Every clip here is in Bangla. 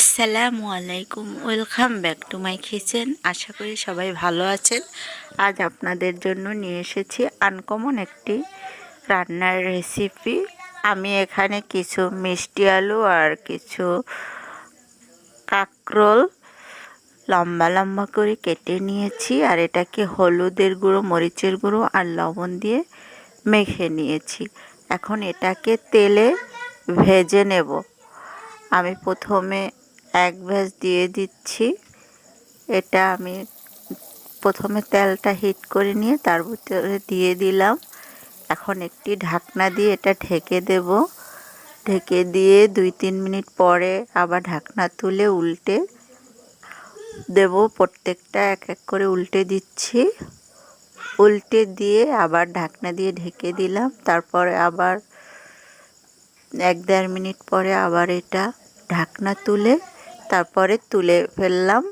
আসসালামু আলাইকুম, welcome back to my kitchen. আশা করি সবাই ভালো আছেন। আজ আপনাদের জন্য নিয়ে এসেছি আনকমন একটি রান্নার রেসিপি। আমি এখানে কিছু মিষ্টি আলু আর কিছু কাকরোল লম্বা লম্বা করে কেটে নিয়েছি, আর এটাকে হলুদের গুঁড়ো, মরিচের গুঁড়ো আর লবণ দিয়ে মেখে নিয়েছি। এখন এটাকে তেলে ভেজে নেব। আমি প্রথমে এক ভেজ দিয়ে দিচ্ছি। এটা আমি প্রথমে তেলটা হিট করে নিয়ে তার ভিতরে দিয়ে দিলাম। এখন একটি ঢাকনা দিয়ে এটা ঢেকে দেব। ঢেকে দিয়ে দুই তিন মিনিট পরে আবার ঢাকনা তুলে উল্টে দেব। প্রত্যেকটা এক এক করে উল্টে দিচ্ছি। উল্টে দিয়ে আবার ঢাকনা দিয়ে ঢেকে দিলাম। তারপরে আবার এক দেড় মিনিট পরে আবার এটা ঢাকনা তুলে তারপরে তুলে ফেললাম।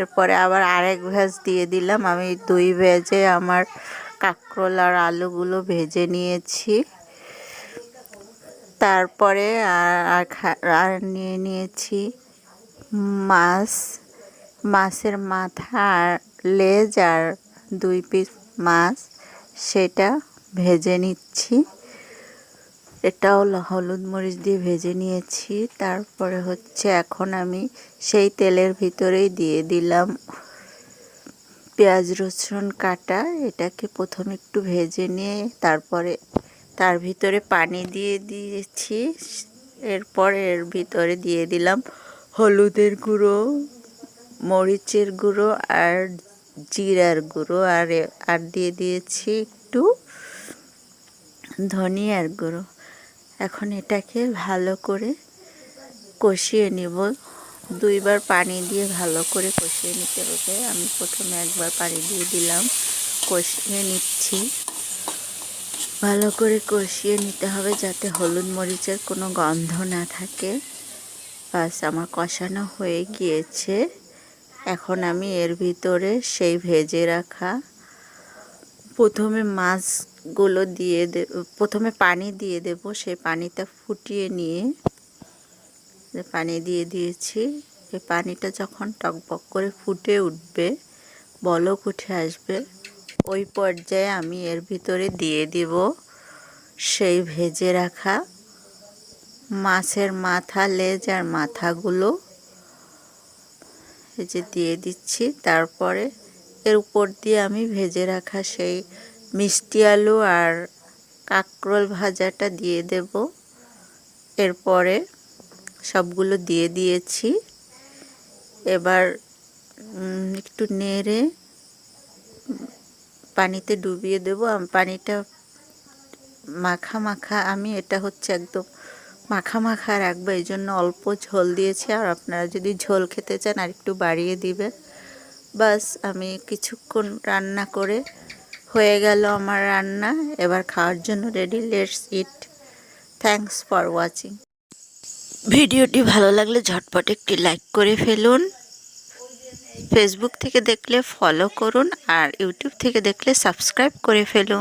এরপরে আবার আরেক ভেজ দিয়ে দিলাম। আমি দুই ভেজে আমার কাঁকরোল আর আলুগুলো ভেজে নিয়েছি। তারপরে আর আর নিয়ে নিয়েছি মাছ, মাছের মাথা আর লেজ আর দুই পিস মাছ। সেটা ভেজে নিচ্ছি। এটাও হলুদ মরিচ দিয়ে ভেজে নিয়েছি। তারপরে হচ্ছে এখন আমি সেই তেলের ভিতরেই দিয়ে দিলাম পেঁয়াজ রসুন কাটা। এটাকে প্রথমে একটু ভেজে নিয়ে তারপরে তার ভিতরে পানি দিয়ে দিয়েছি। এরপর এর ভিতরে দিয়ে দিলাম হলুদের গুঁড়ো, মরিচের গুঁড়ো আর জিরার গুঁড়ো। আর আর দিয়ে দিয়েছি একটু ধনিয়ার গুঁড়ো। এখন এটাকে ভালো করে কষিয়ে নিব। দুইবার পানি দিয়ে ভালো করে কষিয়ে নিতে হবে। আমি প্রথমে একবার পানি দিয়ে দিলাম। কষিয়ে নিচ্ছি। ভালো করে কষিয়ে নিতে হবে যাতে হলুদ মরিচের কোনো গন্ধ না থাকে। বাস, আমার কষানো হয়ে গিয়েছে। এখন আমি এর ভিতরে সেই ভেজে রাখা প্রথমে মাছগুলো দিয়ে দে, প্রথমে পানি দিয়ে দেব সেই পানিটা ফুটিয়ে নিয়ে পানি দিয়ে দিয়েছি। এই পানিটা যখন টকবক করে ফুটে উঠবে, বলক উঠে আসবে, ওই পর্যায়ে আমি এর ভিতরে দিয়ে দিব সেই ভেজে রাখা মাছের মাথা, লেজ আর মাথাগুলো। এই যে দিয়ে দিচ্ছি, তারপরে এর উপর দিয়ে আমি ভেজে রাখা সেই মিষ্টি আলু আর কাঁকরোল ভাজাটা দিয়ে দেব। এরপরে সবগুলো দিয়ে দিয়েছি। এবার একটু নেড়ে পানিতে ডুবিয়ে দেব। পানিটা মাখা মাখা, আমি এটা হচ্ছে একদম মাখা মাখা রাখব। এই জন্য অল্প ঝোল দিয়েছি। আর আপনারা যদি ঝোল খেতে চান, আর একটু বাড়িয়ে দিবেন। বাস, আমি কিছুক্ষণ রান্না করে হয়ে গেল আমার রান্না। এবার খাওয়ার জন্য ready let's eat thanks for watching ভিডিওটি ভালো লাগলে ঝটপট একটি লাইক করে ফেলুন। ফেসবুক থেকে দেখলে ফলো করুন আর ইউটিউব থেকে দেখলে সাবস্ক্রাইব করে ফেলুন।